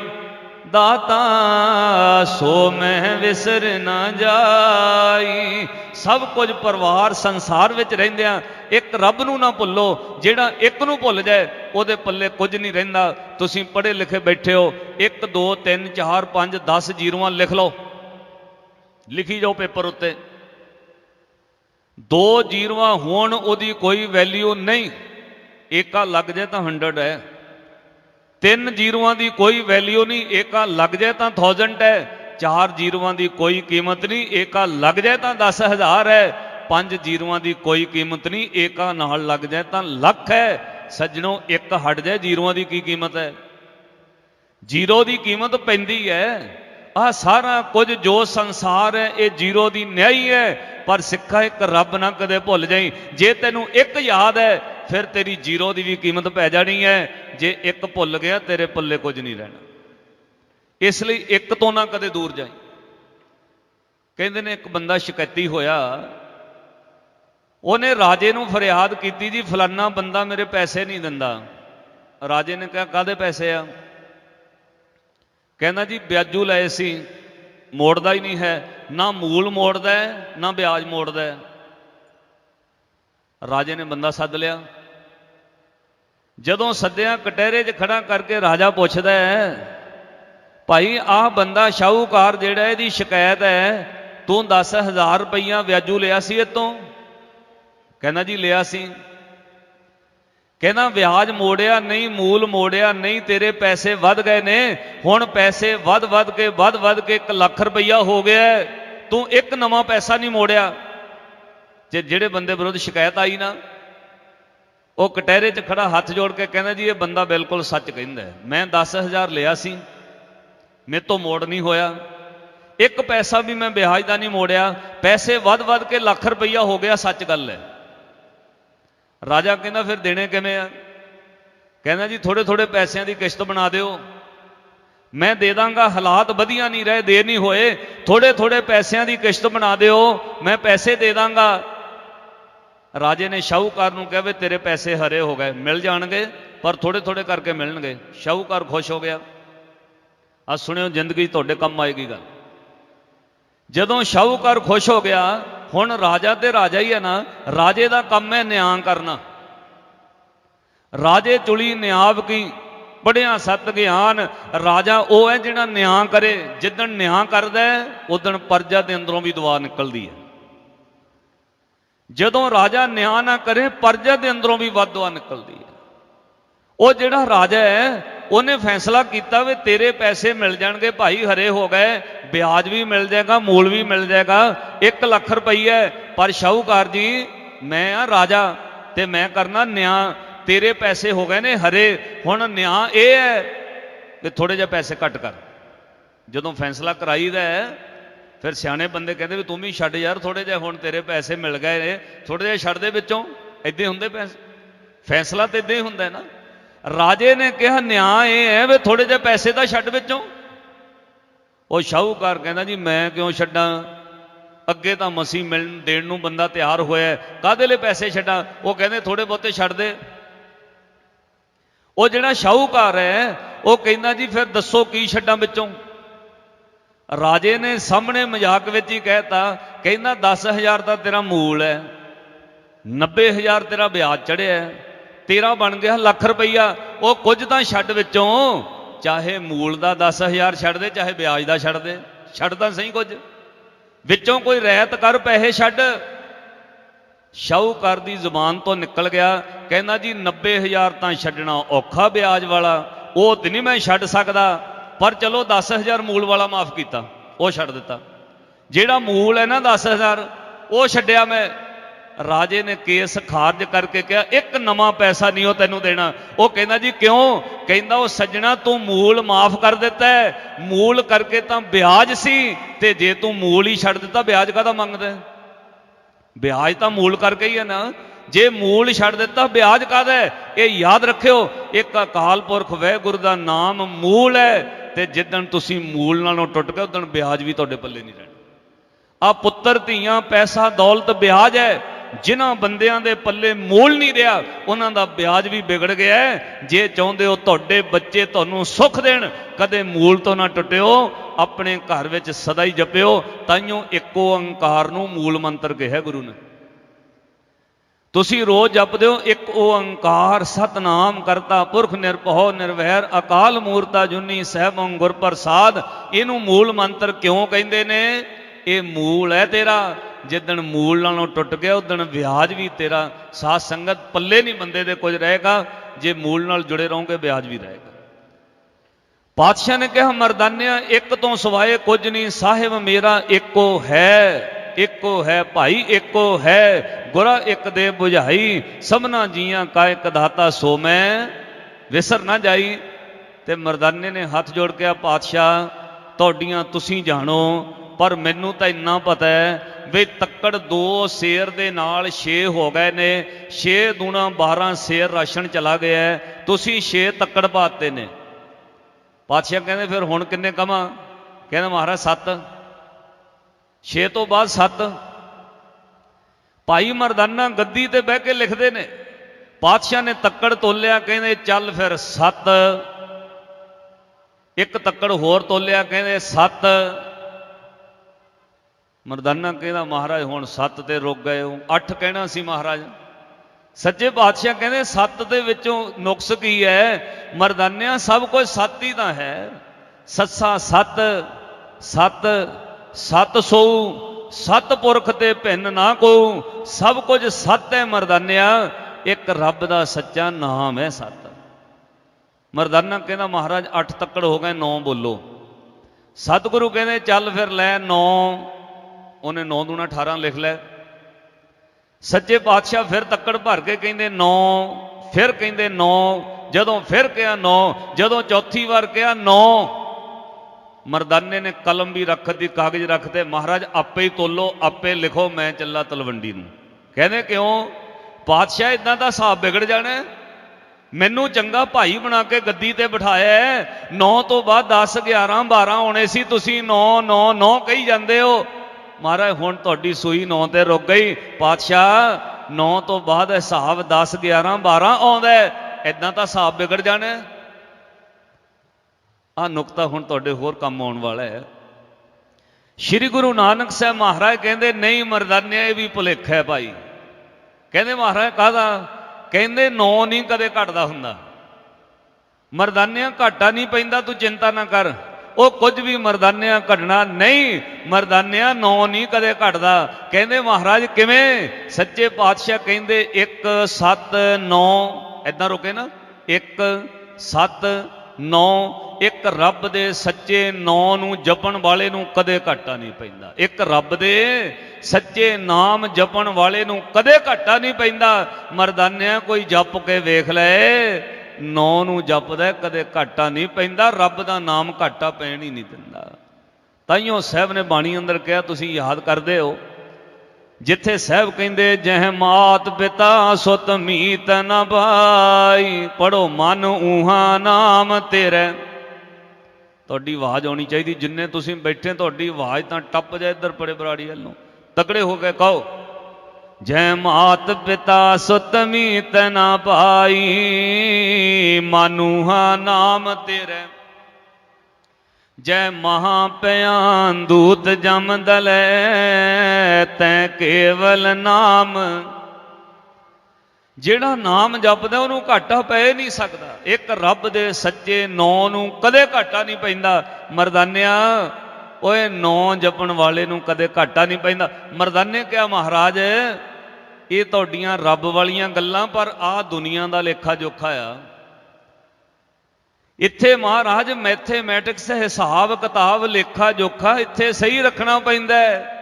ਦਾਤਾ, ਸੋ ਮੈਂ ਵਿਸਰ ਨਾ ਜਾਈ। ਸਭ ਕੁਝ ਪਰਿਵਾਰ ਸੰਸਾਰ ਵਿੱਚ ਰਹਿੰਦਿਆਂ ਇੱਕ ਰੱਬ ਨੂੰ ਨਾ ਭੁੱਲੋ, ਜਿਹੜਾ ਇੱਕ ਨੂੰ ਭੁੱਲ ਜਾਏ, ਉਹਦੇ ਪੱਲੇ ਕੁਝ ਨਹੀਂ ਰਹਿੰਦਾ। ਤੁਸੀਂ ਪੜ੍ਹੇ ਲਿਖੇ ਬੈਠੇ ਹੋ। 1 2 3 4 5 10 ਜੀਰੋਆਂ ਲਿਖ ਲਓ। ਲਿਖੀ ਜਾਓ ਪੇਪਰ ਉੱਤੇ। ਦੋ ਜੀਰੋਆਂ ਹੋਣ, ਉਹਦੀ ਕੋਈ ਵੈਲਿਊ ਨਹੀਂ। ਏਕਾ ਲੱਗ ਜਾਏ ਤਾਂ 100 ਹੈ। ਤਿੰਨ ਜੀਰੋਆਂ ਦੀ ਕੋਈ ਵੈਲਿਊ ਨਹੀਂ, ਏਕਾ ਲੱਗ ਜਾਏ ਤਾਂ 1000 ਹੈ। ਚਾਰ ਜੀਰੋਆਂ ਦੀ ਕੋਈ ਕੀਮਤ ਨਹੀਂ, ਏਕਾ ਲੱਗ ਜਾਏ ਤਾਂ 10000 ਹੈ। ਪੰਜ ਜੀਰੋਆਂ ਦੀ ਕੋਈ ਕੀਮਤ ਨਹੀਂ, ਏਕਾ ਨਾਲ ਲੱਗ ਜਾਏ ਤਾਂ ਲੱਖ ਹੈ। ਸੱਜਣੋ, ਇੱਕ ਹਟ ਜਾਏ ਜੀਰੋਆਂ ਦੀ ਕੀ ਕੀਮਤ ਹੈ? ਜੀਰੋ ਦੀ ਕੀਮਤ ਪੈਂਦੀ ਹੈ। ਆਹ ਸਾਰਾ ਕੁਝ ਜੋ ਸੰਸਾਰ ਹੈ, ਇਹ ਜੀਰੋ ਦੀ ਨਿਆਈ ਹੈ, ਪਰ ਸਿੱਖਾ ਇੱਕ ਰੱਬ ਨਾ ਕਦੇ ਭੁੱਲ ਜਾਈ। ਜੇ ਤੈਨੂੰ ਇੱਕ ਯਾਦ ਹੈ, ਫਿਰ ਤੇਰੀ ਜੀਰੋ ਦੀ ਵੀ ਕੀਮਤ ਪੈ ਜਾਣੀ ਹੈ। ਜੇ ਇੱਕ ਭੁੱਲ ਗਿਆ, ਤੇਰੇ ਪੱਲੇ ਕੁਝ ਨਹੀਂ ਰਹਿਣਾ। ਇਸ ਲਈ ਇੱਕ ਤੋਂ ਨਾ ਕਦੇ ਦੂਰ ਜਾਈ। ਕਹਿੰਦੇ ਨੇ, ਇੱਕ ਬੰਦਾ ਸ਼ਿਕਾਇਤੀ ਹੋਇਆ, ਉਹਨੇ ਰਾਜੇ ਨੂੰ ਫਰਿਆਦ ਕੀਤੀ ਜੀ, ਫਲਾਨਾ ਬੰਦਾ ਮੇਰੇ ਪੈਸੇ ਨਹੀਂ ਦਿੰਦਾ। ਰਾਜੇ ਨੇ ਕਿਹਾ ਕਾਦੇ ਪੈਸੇ ਆ? ਕਹਿੰਦਾ ਜੀ, ਵਿਆਜੂ ਲਏ ਸੀ, ਮੋੜਦਾ ਹੀ ਨਹੀਂ ਹੈ। ਨਾ ਮੂਲ ਮੋੜਦਾ ਹੈ, ਨਾ ਵਿਆਜ ਮੋੜਦਾ ਹੈ। ਰਾਜੇ ਨੇ ਬੰਦਾ ਸੱਦ ਲਿਆ। ਜਦੋਂ ਸੱਦਿਆ ਕਟਹਿਰੇ 'ਚ ਖੜਾ ਕਰਕੇ ਰਾਜਾ ਪੁੱਛਦਾ ਹੈ, ਭਾਈ, ਆਹ ਬੰਦਾ ਸ਼ਾਹੂਕਾਰ ਜਿਹੜਾ, ਇਹਦੀ ਸ਼ਿਕਾਇਤ ਹੈ, ਤੂੰ 10000 ਰੁਪਈਆ ਵਿਆਜੂ ਲਿਆ ਸੀ ਇਹ ਤੋਂ ਕਹਿੰਦਾ ਜੀ, ਲਿਆ ਸੀ। ਕਹਿੰਦਾ ਵਿਆਜ ਮੋੜਿਆ, ਨਹੀਂ ਮੂਲ ਮੋੜਿਆ, ਨਹੀਂ ਤੇਰੇ ਪੈਸੇ ਵੱਧ ਗਏ ਨੇ। ਹੁਣ ਪੈਸੇ ਵੱਧ ਵੱਧ ਕੇ, ਵੱਧ ਵੱਧ ਕੇ 1 ਲੱਖ ਰੁਪਈਆ ਹੋ ਗਿਆ ਤੂੰ ਇੱਕ ਨਵਾਂ ਪੈਸਾ ਨਹੀਂ ਮੋੜਿਆ। ਜੇ ਜਿਹੜੇ ਬੰਦੇ ਵਿਰੁੱਧ ਸ਼ਿਕਾਇਤ ਆਈ ਨਾ, ਉਹ ਕਟਹਿਰੇ 'ਚ ਖੜਾ ਹੱਥ ਜੋੜ ਕੇ ਕਹਿੰਦਾ ਜੀ, ਇਹ ਬੰਦਾ ਬਿਲਕੁਲ ਸੱਚ ਕਹਿੰਦਾ ਹੈ। ਮੈਂ 10000 ਲਿਆ ਸੀ, ਮੇਰੇ ਤੋਂ ਮੋੜ ਨਹੀਂ ਹੋਇਆ। ਇੱਕ ਪੈਸਾ ਵੀ ਮੈਂ ਵਿਆਜ ਦਾ ਨਹੀਂ ਮੋੜਿਆ। ਪੈਸੇ ਵੱਧ ਵੱਧ ਕੇ ਲੱਖ ਰੁਪਈਆ ਹੋ ਗਿਆ, ਸੱਚ ਗੱਲ ਹੈ। ਰਾਜਾ ਕਹਿੰਦਾ, ਫਿਰ ਦੇਣੇ ਕਿਵੇਂ ਆ? ਕਹਿੰਦਾ, ਜੀ ਥੋੜੇ ਥੋੜੇ ਪੈਸਿਆਂ ਦੀ ਕਿਸ਼ਤ ਬਣਾ ਦਿਓ। ਮੈਂ ਦੇ ਦਾਂਗਾ, ਹਾਲਾਤ ਵਧੀਆ ਨਹੀਂ ਰਹੇ, ਦੇਰ ਨਹੀਂ ਹੋਏ। ਥੋੜੇ ਥੋੜੇ ਪੈਸਿਆਂ ਦੀ ਕਿਸ਼ਤ ਬਣਾ ਦਿਓ, ਮੈਂ ਪੈਸੇ ਦੇ ਦਾਂਗਾ। ਰਾਜੇ ਨੇ ਸ਼ਾਹੂਕਾਰ ਨੂੰ ਕਿਹਾ, ਵੀ, ਤੇਰੇ ਪੈਸੇ ਹਰੇ ਹੋ ਗਏ, ਮਿਲ ਜਾਣਗੇ, ਪਰ ਥੋੜੇ ਥੋੜੇ ਕਰਕੇ ਮਿਲਣਗੇ। ਸ਼ਾਹੂਕਾਰ ਖੁਸ਼ ਹੋ ਗਿਆ। ਆ ਸੁਣਿਓ, ਜ਼ਿੰਦਗੀ ਤੁਹਾਡੇ ਕੰਮ ਆਏਗੀ ਗੱਲ। ਜਦੋਂ ਸ਼ਾਹੂਕਾਰ ਖੁਸ਼ ਹੋ ਗਿਆ ਹੁਣ ਰਾਜਾ ਤੇ ਰਾਜਾ ਹੀ ਹੈ ਨਾ, ਰਾਜੇ ਦਾ ਕੰਮ ਹੈ ਨਿਆਂ ਕਰਨਾ। ਰਾਜੇ ਚੁਲੀ ਨਿਆਬ ਕੀ, ਪੜਿਆ ਸਤ ਗਿਆਨ, ਰਾਜਾ ਉਹ ਹੈ ਜਿਹੜਾ ਨਿਆਂ ਕਰੇ, ਜਿੱਦਣ ਨਿਆਂ ਕਰਦਾ ਹੈ ਉਦਣ ਪਰਜਾ ਦੇ ਅੰਦਰੋਂ ਵੀ ਦੁਆ ਨਿਕਲਦੀ ਹੈ। ਜਦੋਂ ਰਾਜਾ ਨਿਆਂ ਨਾ ਕਰੇ, ਪਰਜਾ ਦੇ ਅੰਦਰੋਂ ਵੀ ਵੱਧ ਦੁਆ ਨਿਕਲਦੀ ਹੈ। ਉਹ ਜਿਹੜਾ ਰਾਜਾ ਹੈ ਉਹਨੇ ਫੈਸਲਾ ਕੀਤਾ ਵੀ ਤੇਰੇ ਪੈਸੇ ਮਿਲ ਜਾਣਗੇ, ਭਾਈ ਹਰੇ ਹੋ ਗਏ, ਵਿਆਜ ਵੀ ਮਿਲ ਜਾਏਗਾ, ਮੂਲ ਵੀ ਮਿਲ ਜਾਏਗਾ 1 ਲੱਖ ਰੁਪਈਆ ਪਰ ਸ਼ਾਹੂਕਾਰ ਜੀ, ਮੈਂ ਆ ਰਾਜਾ ਤੇ ਮੈਂ ਕਰਨਾ ਨਿਆਂ। ਤੇਰੇ ਪੈਸੇ ਹੋ ਗਏ ਨੇ ਹਰੇ, ਹੁਣ ਨਿਆਂ ਇਹ ਹੈ ਕਿ ਥੋੜੇ ਜਿਹਾ ਪੈਸੇ ਘੱਟ ਕਰ। ਜਦੋਂ ਫੈਸਲਾ ਕਰਾਈਦਾ ਹੈ, ਫਿਰ ਸਿਆਣੇ ਬੰਦੇ ਕਹਿੰਦੇ ਵੀ ਤੂੰ ਵੀ ਛੱਡ ਯਾਰ ਥੋੜੇ ਜਿਹਾ ਹੁਣ ਤੇਰੇ ਪੈਸੇ ਮਿਲ ਗਏ ਨੇ ਥੋੜੇ ਜਿਹਾ ਛੱਡ ਦੇ ਵਿੱਚੋਂ, ਏਦਾਂ ਹੀ ਹੁੰਦੇ ਪੈਸੇ। ਫੈਸਲਾ ਤੇ ਇਦਾਂ ਹੀ ਹੁੰਦਾ ਨਾ। ਰਾਜੇ ਨੇ ਕਿਹਾ ਨਿਆਂ ਇਹ ਹੈ ਵੀ ਥੋੜੇ ਜਿਹੇ ਪੈਸੇ ਤਾਂ ਛੱਡ ਵਿੱਚੋਂ। ਉਹ ਸ਼ਾਹੂਕਾਰ ਕਹਿੰਦਾ ਜੀ ਮੈਂ ਕਿਉਂ ਛੱਡਾਂ? ਅੱਗੇ ਤਾਂ ਮਸੀ ਮਿਲਣ ਦੇਣ ਨੂੰ ਬੰਦਾ ਤਿਆਰ ਹੋਇਆ ਹੈ, ਕਾਹਦੇ ਲਈ ਪੈਸੇ ਛੱਡਾਂ? ਉਹ ਕਹਿੰਦੇ ਥੋੜੇ ਬਹੁਤੇ ਛੱਡ ਦੇ। ਉਹ ਜਿਹੜਾ ਸ਼ਾਹੂਕਾਰ ਹੈ ਉਹ ਕਹਿੰਦਾ ਜੀ ਫਿਰ ਦੱਸੋ ਕੀ ਛੱਡਾਂ ਵਿੱਚੋਂ? ਰਾਜੇ ਨੇ ਸਾਹਮਣੇ ਮਜ਼ਾਕ ਵਿੱਚ ਹੀ ਕਹਿਤਾ ਕਹਿੰਦਾ 10000 ਦਾ ਤੇਰਾ ਮੂਲ ਹੈ 90000 ਤੇਰਾ ਵਿਆਜ ਚੜਿਆ ਹੈ, ਤੇਰਾ ਬਣ ਗਿਆ ਲੱਖ ਰੁਪਈਆ, ਉਹ ਕੁਝ ਤਾਂ ਛੱਡ ਵਿੱਚੋਂ। ਚਾਹੇ ਮੂਲ ਦਾ 10000 ਛੱਡ ਦੇ, ਚਾਹੇ ਵਿਆਜ ਦਾ ਛੱਡ ਦੇ, ਛੱਡ ਤਾਂ ਸਹੀ ਕੁਝ। ਵਿੱਚੋਂ ਕੋਈ ਰਹਿਤ ਕਰ, ਪੈਸੇ ਛੱਡ। ਸ਼ਾਹੂਕਾਰ ਦੀ ਜ਼ੁਬਾਨ ਤੋਂ ਨਿਕਲ ਗਿਆ, ਕਹਿੰਦਾ ਜੀ 90000 ਤਾਂ ਛੱਡਣਾ ਔਖਾ ਵਿਆਜ ਵਾਲਾ, ਉਹ ਤੇ ਨਹੀਂ ਮੈਂ ਛੱਡ ਸਕਦਾ, ਪਰ ਚਲੋ 10000 ਮੂਲ ਵਾਲਾ ਮਾਫ ਕੀਤਾ, ਉਹ ਛੱਡ ਦਿੱਤਾ। ਜਿਹੜਾ ਮੂਲ ਹੈ ਨਾ 10000 ਉਹ ਛੱਡਿਆ ਮੈਂ। ਰਾਜੇ ਨੇ ਕੇਸ ਖਾਰਜ ਕਰਕੇ ਕਿਹਾ, ਇੱਕ ਨਵਾਂ ਪੈਸਾ ਨਹੀਂ ਉਹ ਤੈਨੂੰ ਦੇਣਾ। ਉਹ ਕਹਿੰਦਾ ਜੀ, ਕਿਉਂ? ਕਹਿੰਦਾ, ਉਹ ਸੱਜਣਾ ਤੂੰ ਮੂਲ ਮਾਫ ਕਰ ਦਿੱਤਾ ਹੈ। ਮੂਲ ਕਰਕੇ ਤਾਂ ਵਿਆਜ ਸੀ, ਤੇ ਜੇ ਤੂੰ ਮੂਲ ਹੀ ਛੱਡ ਦਿੱਤਾ, ਵਿਆਜ ਕਾਹਦਾ ਮੰਗਦਾ? ਵਿਆਜ ਤਾਂ ਮੂਲ ਕਰਕੇ ਹੀ ਹੈ ਨਾ। ਜੇ ਮੂਲ ਛੱਡ ਦਿੱਤਾ, ਵਿਆਜ ਕਾਹਦਾ ਇਹ ਯਾਦ ਰੱਖਿਓ, ਇੱਕ ਅਕਾਲ ਪੁਰਖ ਵਹਿਗੁਰੂ ਦਾ ਨਾਮ ਮੂਲ ਹੈ, ਤੇ ਜਿੱਦਣ ਤੁਸੀਂ ਮੂਲ ਨਾਲੋਂ ਟੁੱਟ ਗਏ ਉਦਣ ਵਿਆਜ ਵੀ ਤੁਹਾਡੇ ਪੱਲੇ ਨਹੀਂ ਰਹਿਣਾ। ਆ ਪੁੱਤਰ, ਧੀਆਂ, ਪੈਸਾ, ਦੌਲਤ ਵਿਆਜ ਹੈ। ਜਿਨ੍ਹਾਂ ਬੰਦਿਆਂ ਦੇ ਪੱਲੇ ਮੂਲ ਨਹੀਂ ਰਿਹਾ, ਉਹਨਾਂ ਦਾ ਵਿਆਜ ਵੀ ਵਿਗੜ ਗਿਆ ਜੇ ਚਾਹੁੰਦੇ ਹੋ ਤੁਹਾਡੇ ਬੱਚੇ ਤੁਹਾਨੂੰ ਸੁੱਖ ਦੇਣ, ਕਦੇ ਮੂਲ ਤੋਂ ਨਾ ਟੁੱਟਿਓ, ਆਪਣੇ ਘਰ ਵਿੱਚ ਸਦਾ ਹੀ ਜਪਿਓ ਤਾਈਓ ਇੱਕੋ ਓੰਕਾਰ ਨੂੰ ਮੂਲ ਮੰਤਰ ਕਿਹਾ ਗੁਰੂ ਨੇ। ਤੁਸੀਂ ਰੋਜ਼ ਜਪਦੇ ਹੋ, ਇੱਕ ਓੰਕਾਰ ਸਤਨਾਮ ਕਰਤਾ, ਪੁਰਖ ਨਿਰਭਉ, ਨਿਰਵੈਰ, ਅਕਾਲ ਮੂਰਤਾ ਜੁਨੀ, ਸਹਿਬੰ ਗੁਰ ਪ੍ਰਸਾਦ ਇਹਨੂੰ ਮੂਲ ਮੰਤਰ ਕਿਉਂ ਕਹਿੰਦੇ ਨੇ? ਇਹ ਮੂਲ ਹੈ ਤੇਰਾ। ਜਿੱਦਣ ਮੂਲ ਨਾਲੋਂ ਟੁੱਟ ਗਿਆ, ਉਦਣ ਵਿਆਜ ਵੀ ਤੇਰਾ। ਸਾਧ ਸੰਗਤ ਪੱਲੇ ਨਹੀਂ ਬੰਦੇ ਦੇ ਕੁਝ ਰਹੇਗਾ। ਜੇ ਮੂਲ ਨਾਲ ਜੁੜੇ ਰਹੋਗੇ, ਵਿਆਜ ਵੀ ਰਹੇਗਾ। ਪਾਤਸ਼ਾਹ ਨੇ ਕਿਹਾ, ਮਰਦਾਨਿਆ, ਇੱਕ ਤੋਂ ਸਿਵਾਏ ਕੁਝ ਨਹੀਂ। ਸਾਹਿਬ ਮੇਰਾ ਇੱਕੋ ਹੈ ਇੱਕੋ ਹੈ ਭਾਈ, ਇੱਕੋ ਹੈ। ਗੁਰਾ ਇੱਕ ਦੇ 부ਝਾਈ ਸਭਨਾ ਜੀਆਂ ਕਾ ਇੱਕ ਦਾਤਾ ਸੋ ਮੈਂ। ਵਿਸਰ ਨਾ ਜਾਈ। ਤੇ ਮਰਦਾਨੇ ਨੇ ਹੱਥ ਜੋੜ ਕੇ ਆ ਪਾਤਸ਼ਾਹ, ਤੁਹਾਡੀਆਂ ਤੁਸੀਂ ਜਾਣੋ ਪਰ ਮੈਨੂੰ ਤਾਂ ਇੰਨਾ ਪਤਾ ਹੈ ਵੀ ਤੱਕੜ ਦੋ ਸ਼ੇਰ ਦੇ ਨਾਲ 6 ਹੋ ਗਏ ਨੇ 6 ਦੂਣਾ 12 ਸ਼ੇਰ ਰਾਸ਼ਨ ਚਲਾ ਗਿਆ ਤੁਸੀਂ 6 ਤੱਕੜ ਪਾਤੇ ਨੇ। ਪਾਤਸ਼ਾਹ ਕਹਿੰਦੇ ਫਿਰ ਹੁਣ ਕਿੰਨੇ ਕਮਾਂ? ਕਹਿੰਦਾ ਮਹਾਰਾਜ 7 6 ਤੋਂ ਬਾਅਦ 7 ਭਾਈ ਮਰਦਾਨਾ ਗੱਦੀ ਤੇ ਬਹਿ ਕੇ ਲਿਖਦੇ ਨੇ, ਪਾਤਸ਼ਾਹ ਨੇ ਤੱਕੜ ਤੋਲਿਆ, ਕਹਿੰਦੇ ਚੱਲ ਫਿਰ 7 ਇੱਕ ਤੱਕੜ ਹੋਰ ਤੋਲਿਆ, ਕਹਿੰਦੇ 7 ਮਰਦਾਨਾ ਕਹਿੰਦਾ, ਮਹਾਰਾਜ, ਹੁਣ ਸੱਤ ਤੇ ਰੁਕ ਗਏ ਹੋ। ਅੱਠ ਕਹਿਣਾ ਸੀ ਮਹਾਰਾਜ। ਸੱਚੇ ਪਾਤਸ਼ਾਹ ਕਹਿੰਦੇ, ਸੱਤ ਦੇ ਵਿੱਚੋਂ ਨੁਕਸ ਕੀ ਹੈ? ਮਰਦਾਨਿਆਂ ਸਭ ਕੁਝ ਸੱਤ ਹੀ ਤਾਂ ਹੈ। ਸੱਸਾ ਸੱਤ ਸੱਤ ਸੱਤ ਸੋ, ਸੱਤ ਪੁਰਖ ਤੇ ਭਿੰਨ ਨਾ ਕੋ। ਸਭ ਕੁਝ ਸੱਤ ਹੈ ਮਰਦਾਨਿਆ। ਇੱਕ ਰੱਬ ਦਾ ਸੱਚਾ ਨਾਮ ਹੈ ਸੱਤ। ਮਰਦਾਨਾ ਕਹਿੰਦਾ, ਮਹਾਰਾਜ, ਅੱਠ ਤੱਕੜ ਹੋ ਗਏ, ਨੌ ਬੋਲੋ। ਸਤਿਗੁਰੂ ਕਹਿੰਦੇ, ਚੱਲ ਫਿਰ ਲੈ ਨੌ ਉਹਨੇ 9 ਦੂਣਾ 18 ਲਿਖ ਲੈ ਸੱਚੇ ਪਾਤਸ਼ਾਹ ਫਿਰ ਤੱਕੜ ਭਰ ਕੇ ਕਹਿੰਦੇ 9 ਫਿਰ ਕਹਿੰਦੇ 9 ਜਦੋਂ ਫਿਰ ਕਿਹਾ 9 ਜਦੋਂ ਚੌਥੀ ਵਾਰ ਕਿਹਾ 9 ਮਰਦਾਨੇ ਨੇ ਕਲਮ ਵੀ ਰੱਖ ਦੀ ਕਾਗਜ਼ ਰੱਖਦੇ ਮਹਾਰਾਜ ਆਪੇ ਹੀ ਤੋਲੋ, ਆਪੇ ਲਿਖੋ, ਮੈਂ ਚੱਲਾ ਤਲਵੰਡੀ ਨੂੰ। ਕਹਿੰਦੇ ਕਿਉਂ? ਪਾਤਸ਼ਾਹ ਇਦਾਂ ਦਾ ਹਿਸਾਬ ਵਿਗੜ ਜਾਣਾ ਮੈਨੂੰ ਚੰਗਾ ਭਾਈ ਬਣਾ ਕੇ ਗੱਦੀ ਤੇ ਬਿਠਾਇਆ 9 ਤੋਂ ਬਾਅਦ 10 11 12 ਹੋਣੇ ਸੀ, ਤੁਸੀਂ 9 9 9 ਕਹੀ ਜਾਂਦੇ ਹੋ। ਮਹਾਰਾਜ, ਹੁਣ ਤੁਹਾਡੀ ਸੂਈ 9 ਤੇ ਰੁਕ ਗਈ। ਪਾਤਸ਼ਾਹ 9 ਤੋਂ ਬਾਅਦ ਹਿਸਾਬ 10 11 12 ਆਉਂਦਾ ਐਦਾਂ ਤਾਂ ਹਿਸਾਬ ਵਿਗੜ ਜਾਣਾ ਆ ਨੁਕਤਾ ਹੁਣ ਤੁਹਾਡੇ ਹੋਰ ਕੰਮ ਆਉਣ ਵਾਲਾ ਹੈ। ਸ਼੍ਰੀ ਗੁਰੂ ਨਾਨਕ ਸਾਹਿਬ ਮਹਾਰਾਜ ਕਹਿੰਦੇ, ਨਹੀਂ ਮਰਦਾਨਿਆ ਇਹ ਵੀ ਭੁਲੇਖ ਹੈ ਭਾਈ। ਕਹਿੰਦੇ ਮਹਾਰਾਜ, ਕਾਹਦਾ? ਕਹਿੰਦੇ, ਨੌ ਨਹੀਂ ਕਦੇ ਘਟਦਾ ਹੁੰਦਾ। ਮਰਦਾਨਿਆ ਘਾਟਾ ਨਹੀਂ ਪੈਂਦਾ, ਤੂੰ ਚਿੰਤਾ ਨਾ ਕਰ। ਉਹ ਕੁਝ ਵੀ ਮਰਦਾਨਿਆਂ ਘਟਣਾ ਨਹੀਂ, ਮਰਦਾਨਿਆਂ ਨੌ ਨਹੀਂ ਕਦੇ ਘਟਦਾ। ਕਹਿੰਦੇ ਮਹਾਰਾਜ ਕਿਵੇਂ? ਸੱਚੇ ਪਾਤਸ਼ਾਹ ਕਹਿੰਦੇ 1 7 9 ਐਦਾਂ ਰੁਕੇ ਨਾ। 1 7 9 ਇੱਕ ਰੱਬ ਦੇ ਸੱਚੇ ਨਾਂ ਨੂੰ ਜਪਣ ਵਾਲੇ ਨੂੰ ਕਦੇ ਘਾਟਾ ਨਹੀਂ ਪੈਂਦਾ। ਇੱਕ ਰੱਬ ਦੇ ਸੱਚੇ ਨਾਮ ਜਪਣ ਵਾਲੇ ਨੂੰ ਕਦੇ ਘਾਟਾ ਨਹੀਂ ਪੈਂਦਾ। ਮਰਦਾਨਿਆਂ ਕੋਈ ਜਪ ਕੇ ਵੇਖ ਲੈ ਨੌ ਨੂੰ ਜਪਦਾ ਕਦੇ ਘਾਟਾ ਨਹੀਂ ਪੈਂਦਾ, ਰੱਬ ਦਾ ਨਾਮ ਘਾਟਾ ਪੈਣ ਹੀ ਨਹੀਂ ਦਿੰਦਾ। ਤਾਈਓ ਸਾਹਿਬ ਨੇ ਬਾਣੀ ਅੰਦਰ ਕਿਹਾ, ਤੁਸੀਂ ਯਾਦ ਕਰਦੇ ਹੋ, ਜਿੱਥੇ ਸਾਹਿਬ ਕਹਿੰਦੇ, ਜਹ ਮਾਤ ਪਿਤਾ ਸੁਤ ਮੀਤ ਨ ਪਾਈ ਪੜੋ ਮਨ ਊਹਾ ਨਾਮ ਤੇਰੇ। ਤੁਹਾਡੀ ਆਵਾਜ਼ ਆਉਣੀ ਚਾਹੀਦੀ, ਜਿੰਨੇ ਤੁਸੀਂ ਬੈਠੇ, ਤੁਹਾਡੀ ਆਵਾਜ਼ ਤਾਂ ਟੱਪ ਜਾਏ ਇੱਧਰ ਪੜੇ ਬਰਾੜੀ ਵੱਲੋਂ ਤਕੜੇ ਹੋ ਕੇ ਕਹੋ ਜੈ ਮਾਤ ਪਿਤਾ ਸੁਤ ਮੀਤ ਨ ਪਾਈ, ਮਾਨੂਹਾ ਨਾਮ ਤੇਰੇ। ਜੈ ਮਹਾ ਪਿਆਨ ਦੂਤ ਜਮ ਦਲੇ, ਤੈ ਕੇਵਲ ਨਾਮ। ਜਿਹੜਾ ਨਾਮ ਜਪਦਾ, ਉਹਨੂੰ ਘਾਟਾ ਪੈ ਨਹੀਂ ਸਕਦਾ। ਇੱਕ ਰੱਬ ਦੇ ਸੱਚੇ ਨੌ ਨੂੰ ਕਦੇ ਘਾਟਾ ਨਹੀਂ ਪੈਂਦਾ। ਮਰਦਾਨਿਆ ਓਏ ਨੌ ਜਪਣ ਵਾਲੇ ਨੂੰ ਕਦੇ ਘਾਟਾ ਨਹੀਂ ਪੈਂਦਾ। ਮਰਦਾਨੇ ਕਿਹਾ ਮਹਾਰਾਜ, ਇਹ ਤੁਹਾਡੀਆਂ ਰੱਬ ਵਾਲੀਆਂ ਗੱਲਾਂ, ਪਰ ਆ ਦੁਨੀਆ ਦਾ ਲੇਖਾ ਜੋਖਾ ਆ। ਇੱਥੇ ਮਹਾਰਾਜ ਮੈਥੇਮੈਟਿਕਸ, ਹਿਸਾਬ ਕਿਤਾਬ, ਲੇਖਾ ਜੋਖਾ, ਇੱਥੇ ਸਹੀ ਰੱਖਣਾ ਪੈਂਦਾ ਹੈ।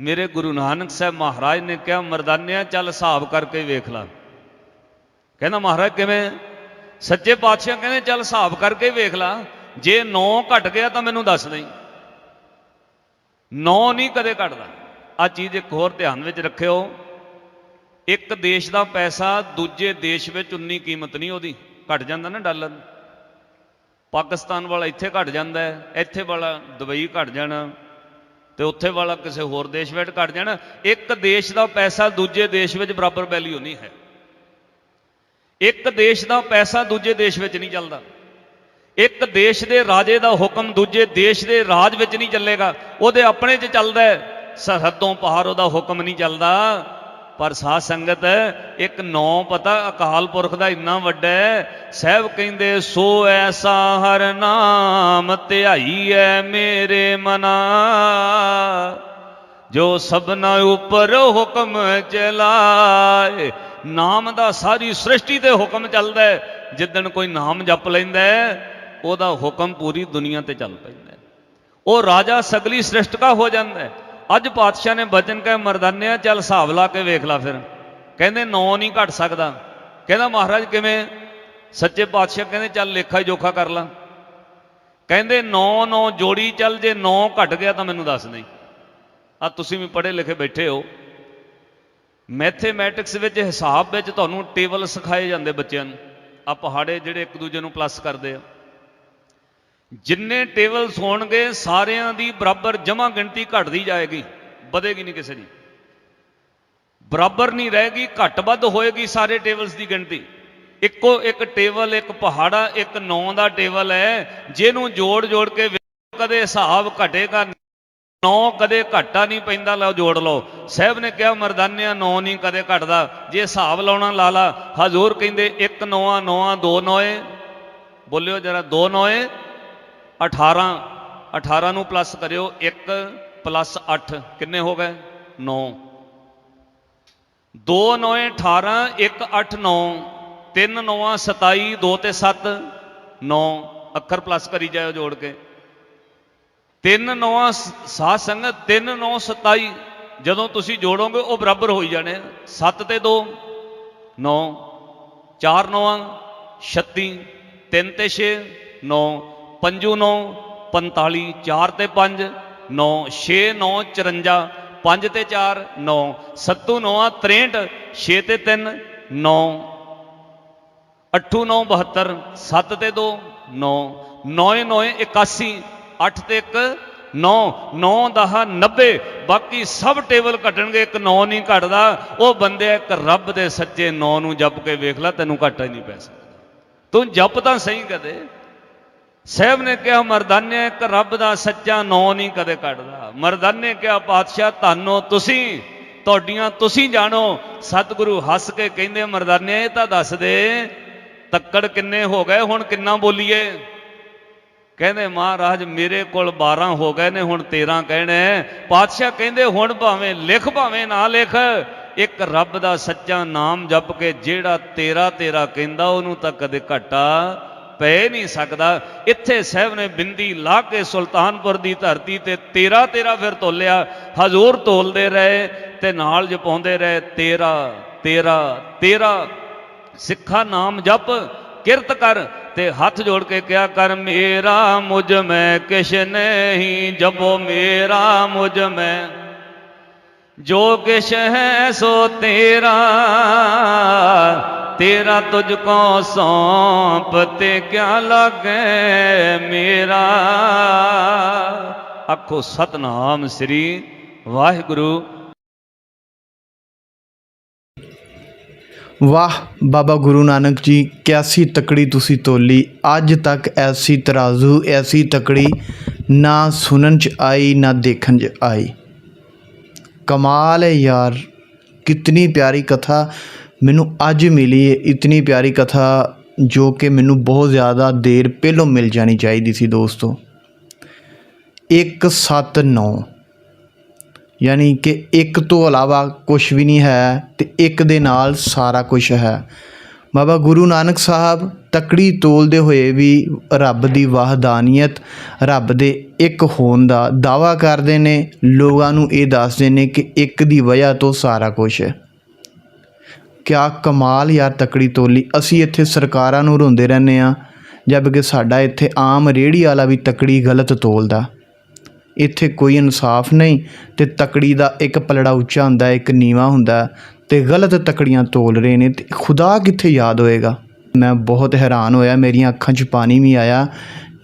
ਮੇਰੇ ਗੁਰੂ ਨਾਨਕ ਸਾਹਿਬ ਮਹਾਰਾਜ ਨੇ ਕਿਹਾ, ਮਰਦਾਨਿਆ ਚੱਲ ਹਿਸਾਬ ਕਰਕੇ ਵੇਖ ਲੈ। ਕਹਿੰਦਾ, ਮਹਾਰਾਜ ਕਿਵੇਂ? ਸੱਚੇ ਪਾਤਸ਼ਾਹ ਕਹਿੰਦੇ, ਚੱਲ ਹਿਸਾਬ ਕਰਕੇ ਵੇਖ ਲੈ। ਜੇ 9 ਘਟ ਗਿਆ ਤਾਂ ਮੈਨੂੰ ਦੱਸ ਦੇਈ। 9 ਨਹੀਂ ਕਦੇ ਘਟਦਾ। ਆ ਚੀਜ਼ ਇੱਕ ਹੋਰ ਧਿਆਨ ਵਿੱਚ ਰੱਖਿਓ। ਇੱਕ ਦੇਸ਼ ਦਾ ਪੈਸਾ ਦੂਜੇ ਦੇਸ਼ ਵਿੱਚ ਉਨੀ ਕੀਮਤ ਨਹੀਂ ਉਹਦੀ। ਘਟ ਜਾਂਦਾ ਨਾ ਡਾਲਰ। ਪਾਕਿਸਤਾਨ ਵਾਲਾ ਇੱਥੇ ਘਟ ਜਾਂਦਾ ਹੈ, ਇੱਥੇ ਵਾਲਾ ਦੁਬਈ ਘਟ ਜਾਣਾ ਤੇ ਉੱਥੇ ਵਾਲਾ ਕਿਸੇ ਹੋਰ ਦੇਸ਼ ਵਿੱਚ ਘਟ ਜਾਣਾ। ਇੱਕ ਦੇਸ਼ ਦਾ ਪੈਸਾ ਦੂਜੇ ਦੇਸ਼ ਵਿੱਚ ਬਰਾਬਰ ਵੈਲਿਊ ਨਹੀਂ ਹੈ। ਇੱਕ ਦੇਸ਼ ਦਾ ਪੈਸਾ ਦੂਜੇ ਦੇਸ਼ ਵਿੱਚ ਨਹੀਂ ਚੱਲਦਾ। ਇੱਕ ਦੇਸ਼ ਦੇ ਰਾਜੇ ਦਾ ਹੁਕਮ ਦੂਜੇ ਦੇਸ਼ ਦੇ ਰਾਜ ਵਿੱਚ ਨਹੀਂ ਚੱਲੇਗਾ। ਉਹਦੇ ਆਪਣੇ 'ਚ ਚੱਲਦਾ ਹੈ। ਸਰਹੱਦੋਂ ਪਾਰ ਉਹਦਾ ਹੁਕਮ ਨਹੀਂ ਚੱਲਦਾ। ਪਰ ਸਾਧ ਸੰਗਤ, ਇੱਕ ਨੌ ਪਤਾ ਅਕਾਲ ਪੁਰਖ ਦਾ ਇੰਨਾ ਵੱਡਾ ਹੈ, ਸਹਿਬ ਕਹਿੰਦੇ, ਸੋ ਐਸਾ ਹਰ ਨਾਮ ਧਿਆਈ ਐ ਮੇਰੇ ਮਨਾ। ਜੋ ਸਭਨਾ ਉੱਪਰ ਹੁਕਮ ਚਲਾਏ, ਨਾਮ ਦਾ ਸਾਰੀ ਸ੍ਰਿਸ਼ਟੀ ਤੇ ਹੁਕਮ ਚੱਲਦਾ ਹੈ। ਜਿੱਦਣ ਕੋਈ ਨਾਮ ਜਪ ਲੈਂਦਾ ਹੈ ਉਹਦਾ ਹੁਕਮ ਪੂਰੀ ਦੁਨੀਆ ਤੇ ਚੱਲ ਪੈਂਦਾ ਉਹ ਰਾਜਾ ਸਗਲੀ ਸ੍ਰਿਸ਼ਟਕਾ ਹੋ ਜਾਂਦਾ ਅੱਜ ਪਾਤਸ਼ਾਹ ਨੇ ਬਚਨ ਕਹੇ, ਮਰਦਾਨਿਆ, ਚੱਲ ਹਿਸਾਬ ਲਾ ਕੇ ਵੇਖ ਲੈ ਫਿਰ। ਕਹਿੰਦੇ, ਨੌ ਨਹੀਂ ਘਟ ਸਕਦਾ। ਕਹਿੰਦਾ, ਮਹਾਰਾਜ, ਕਿਵੇਂ? ਸੱਚੇ ਪਾਤਸ਼ਾਹ ਕਹਿੰਦੇ, ਚੱਲ ਲੇਖਾ ਜੋਖਾ ਕਰ ਲਾ। ਕਹਿੰਦੇ 9 9 ਜੋੜੀ ਚੱਲ, ਜੇ ਨੌ ਘਟ ਗਿਆ ਤਾਂ ਮੈਨੂੰ ਦੱਸ ਦੇ ਆ ਤੁਸੀਂ ਵੀ ਪੜ੍ਹੇ ਲਿਖੇ ਬੈਠੇ ਹੋ। ਮੈਥੇਮੈਟਿਕਸ ਵਿੱਚ, ਹਿਸਾਬ ਵਿੱਚ ਤੁਹਾਨੂੰ ਟੇਬਲ ਸਿਖਾਏ ਜਾਂਦੇ ਬੱਚਿਆਂ ਨੂੰ। ਆ ਪਹਾੜੇ ਜਿਹੜੇ ਇੱਕ ਦੂਜੇ ਨੂੰ ਪਲੱਸ ਕਰਦੇ ਆ। ਜਿੰਨੇ ਟੇਬਲਸ ਹੋਣਗੇ ਸਾਰਿਆਂ ਦੀ ਬਰਾਬਰ ਜਮਾ ਗਿਣਤੀ ਘਟਦੀ ਜਾਏਗੀ, ਵਧੇਗੀ ਨਹੀਂ ਕਿਸੇ ਦੀ। ਬਰਾਬਰ ਨਹੀਂ ਰਹੇਗੀ, ਘੱਟ ਵੱਧ ਹੋਏਗੀ ਸਾਰੇ ਟੇਬਲਸ ਦੀ ਗਿਣਤੀ। ਇੱਕੋ ਇੱਕ ਟੇਬਲ, ਇੱਕ ਪਹਾੜਾ, ਇੱਕ ਨੌ ਦਾ ਟੇਬਲ ਹੈ, ਜਿਹਨੂੰ ਜੋੜ ਜੋੜ ਕੇ ਕਦੇ ਹਿਸਾਬ ਘਟੇਗਾ ਨੌ ਕਦੇ ਘਾਟਾ ਨਹੀਂ ਪੈਂਦਾ, ਲਓ ਜੋੜ ਲਓ। ਸਾਹਿਬ ਨੇ ਕਿਹਾ, ਮਰਦਾਨਿਆਂ ਨੌ ਨਹੀਂ ਕਦੇ ਘਟਦਾ। ਜੇ ਹਿਸਾਬ ਲਾਉਣਾ, ਲਾ ਲਾ। ਹਜ਼ੂਰ ਕਹਿੰਦੇ 1 ਨੌਆਂ ਨੌਆਂ 2 ਨੌਏ ਬੋਲਿਓ ਜਰਾ, ਦੋ ਨੌਏ 18 18 ਨੂੰ ਪਲੱਸ ਕਰਿਓ 1 ਪਲੱਸ 8 ਕਿੰਨੇ ਹੋ ਗਏ? 9 2 9 18 1 8 9 3 9 27 2 ਤੇ 7 9 ਅੱਖਰ ਪਲੱਸ ਕਰੀ ਜਾਓ ਜੋੜ ਕੇ। 3 9 ਸਾਧ ਸੰਗਤ 3 9 27 ਜਦੋਂ ਤੁਸੀਂ ਜੋੜੋਗੇ, ਉਹ ਬਰਾਬਰ ਹੋਈ ਜਾਣੇ 7 ਤੇ 2 9 4 9 36 3 ਤੇ 6 9 ਪੰਜੂ 9 45 4 ਤੇ 5 9 6 9 54 5 ਤੇ 4 9 ਸੱਤੂ 9 63 6 ਤੇ 3 9 ਅੱਠੂ 9 72 7 ਤੇ 2 9 9 9 81 8 ਤੇ 1 9 9 10 90 ਬਾਕੀ ਸਭ ਟੇਬਲ ਘਟਣਗੇ, ਇੱਕ 9 ਨਹੀਂ ਘਟਦਾ, ਉਹ ਬੰਦੇ ਇੱਕ ਰੱਬ ਦੇ ਸੱਚੇ 9 ਨੂੰ ਜਪ ਕੇ ਵੇਖ ਲੈ, ਤੈਨੂੰ ਘਾਟਾ ਹੀ ਨਹੀਂ ਪੈ ਸਕਦਾ। ਤੂੰ ਜਪ ਤਾਂ ਸਹੀ ਕਦੇ ਸਾਹਿਬ ਨੇ ਕਿਹਾ, ਮਰਦਾਨੇ, ਇੱਕ ਰੱਬ ਦਾ ਸੱਚਾ ਨਾਂ ਨਹੀਂ ਕਦੇ ਕੱਢਦਾ। ਮਰਦਾਨੇ ਕਿਹਾ, ਪਾਤਸ਼ਾਹ, ਧੰਨੋ ਤੁਸੀਂ, ਤੁਹਾਡੀਆਂ ਤੁਸੀਂ ਜਾਣੋ। ਸਤਿਗੁਰੂ ਹੱਸ ਕੇ ਕਹਿੰਦੇ, ਮਰਦਾਨੇ, ਇਹ ਤਾਂ ਦੱਸ ਦੇ, ਤੱਕੜ ਕਿੰਨੇ ਹੋ ਗਏ, ਹੁਣ ਕਿੰਨਾ ਬੋਲੀਏ? ਕਹਿੰਦੇ, ਮਹਾਰਾਜ, ਮੇਰੇ ਕੋਲ 12 ਹੋ ਗਏ ਨੇ, ਹੁਣ 13 ਕਹਿਣੇ ਪਾਤਸ਼ਾਹ ਕਹਿੰਦੇ, ਹੁਣ ਭਾਵੇਂ ਲਿਖ, ਭਾਵੇਂ ਨਾ ਲਿਖ, ਇੱਕ ਰੱਬ ਦਾ ਸੱਚਾ ਨਾਮ ਜਪ ਕੇ ਜਿਹੜਾ ਤੇਰਾ ਤੇਰਾ ਕਹਿੰਦਾ, ਉਹਨੂੰ ਤਾਂ ਕਦੇ ਘਟਾ ਪੈ ਨਹੀਂ ਸਕਦਾ। ਇੱਥੇ ਸਾਹਿਬ ਨੇ ਬਿੰਦੀ ਲਾ ਕੇ ਸੁਲਤਾਨਪੁਰ ਦੀ ਧਰਤੀ ਤੇ ਤੇਰਾ ਤੇਰਾ ਫਿਰ ਤੋਲਿਆ। ਹਜ਼ੂਰ ਤੋਲਦੇ ਰਹੇ ਤੇ ਨਾਲ ਜਪਾਉਂਦੇ ਰਹੇ, ਤੇਰਾ ਤੇਰਾ ਤੇਰਾ। ਸਿੱਖਾ ਨਾਮ ਜਪ, ਕਿਰਤ ਕਰ ਤੇ ਹੱਥ ਜੋੜ ਕੇ ਕਿਹਾ, ਕਰ ਮੇਰਾ ਮੁਝ ਮੈਂ ਕਿਛ ਨਹੀਂ ਜਪੋ, ਮੇਰਾ ਮੁਝ ਮੈਂ ਜੋ ਕਿਛ ਹੈ ਸੋ ਤੇਰਾ। ਤੇਰਾ ਤੁਝ ਕੋ ਸੌਂਪ ਤੇ ਕਿਆ ਲਾਗੇ ਮੇਰਾ? ਆਖੋ, ਸਤਨਾਮ ਸ੍ਰੀ ਵਾਹਿਗੁਰੂ। ਵਾਹ, ਬਾਬਾ ਗੁਰੂ ਨਾਨਕ ਜੀ, ਕਿਆਸੀ ਤਕੜੀ ਤੁਸੀਂ ਤੋਲੀ। ਅੱਜ ਤੱਕ ਐਸੀ ਤਰਾਜ਼ੂ, ਐਸੀ ਤਕੜੀ ਨਾ ਸੁਣਨ ਚ ਆਈ, ਨਾ ਦੇਖਣ ਚ ਆਈ। ਕਮਾਲ ਹੈ ਯਾਰ, ਕਿਤਨੀ ਪਿਆਰੀ ਕਥਾ। ਮੈਨੂੰ ਅੱਜ ਮਿਲੀ ਇਤਨੀ ਪਿਆਰੀ ਕਥਾ ਜੋ ਕਿ ਮੈਨੂੰ ਬਹੁਤ ਜ਼ਿਆਦਾ ਦੇਰ ਪਹਿਲੋਂ ਮਿਲ ਜਾਣੀ ਚਾਹੀਦੀ ਸੀ ਦੋਸਤੋ। 179 ਯਾਨੀ ਕਿ ਇੱਕ ਤੋਂ ਇਲਾਵਾ ਕੁਝ ਵੀ ਨਹੀਂ ਹੈ ਤੇ ਇੱਕ ਦੇ ਨਾਲ ਸਾਰਾ ਕੁਝ ਹੈ। ਬਾਬਾ ਗੁਰੂ ਨਾਨਕ ਸਾਹਿਬ ਤਕੜੀ ਤੋਲਦੇ ਹੋਏ ਵੀ ਰੱਬ ਦੀ ਵਾਹਦਾਨੀਅਤ, ਰੱਬ ਦੇ ਇੱਕ ਹੋਣ ਦਾ ਦਾਵਾ ਕਰਦੇ ਨੇ, ਲੋਕਾਂ ਨੂੰ ਇਹ ਦੱਸਦੇ ਨੇ ਕਿ ਇੱਕ ਦੀ ਵਜ੍ਹਾ ਤੋਂ ਸਾਰਾ ਕੁਝ ਹੈ। ਕਿਆ ਕਮਾਲ ਯਾਰ ਤਕੜੀ ਤੋਲੀ। ਅਸੀਂ ਇੱਥੇ ਸਰਕਾਰਾਂ ਨੂੰ ਰੋਂਦੇ ਰਹਿੰਦੇ ਆ ਜਦਕਿ ਸਾਡਾ ਇੱਥੇ ਆਮ ਰੇਹੜੀ ਵਾਲਾ ਵੀ ਤਕੜੀ ਗਲਤ ਤੋਲਦਾ। ਇੱਥੇ ਕੋਈ ਇਨਸਾਫ ਨਹੀਂ ਤੇ ਤਕੜੀ ਦਾ ਇੱਕ ਪਲੜਾ ਉੱਚਾ ਹੁੰਦਾ, ਇੱਕ ਨੀਵਾ ਹੁੰਦਾ ਤੇ ਗਲਤ ਤਕੜੀਆਂ ਤੋਲ ਰਹੇ ਨੇ ਤੇ ਖੁਦਾ ਕਿੱਥੇ ਯਾਦ ਹੋਏਗਾ? ਮੈਂ ਬਹੁਤ ਹੈਰਾਨ ਹੋਇਆ, ਮੇਰੀਆਂ ਅੱਖਾਂ 'ਚ ਪਾਣੀ ਵੀ ਆਇਆ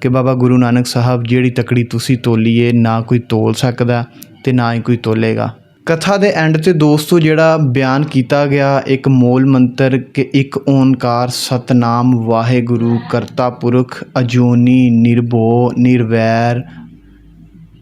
ਕਿ ਬਾਬਾ ਗੁਰੂ ਨਾਨਕ ਸਾਹਿਬ, ਜਿਹੜੀ ਤਕੜੀ ਤੁਸੀਂ ਤੋਲੀਏ ਨਾ ਕੋਈ ਤੋਲ ਸਕਦਾ ਤੇ ਨਾ ਹੀ ਕੋਈ ਤੋਲੇਗਾ। ਕਥਾ ਦੇ ਐਂਡ ਤੇ ਦੋਸਤੋ ਜਿਹੜਾ ਬਿਆਨ ਕੀਤਾ ਗਿਆ, ਇੱਕ ਮੂਲ ਮੰਤਰ ਕਿ ਇੱਕ ਓੰਕਾਰ ਸਤਨਾਮ ਵਾਹਿਗੁਰੂ ਕਰਤਾ ਪੁਰਖ, ਅਜੂਨੀ, ਨਿਰਭਉ, ਨਿਰਵੈਰ।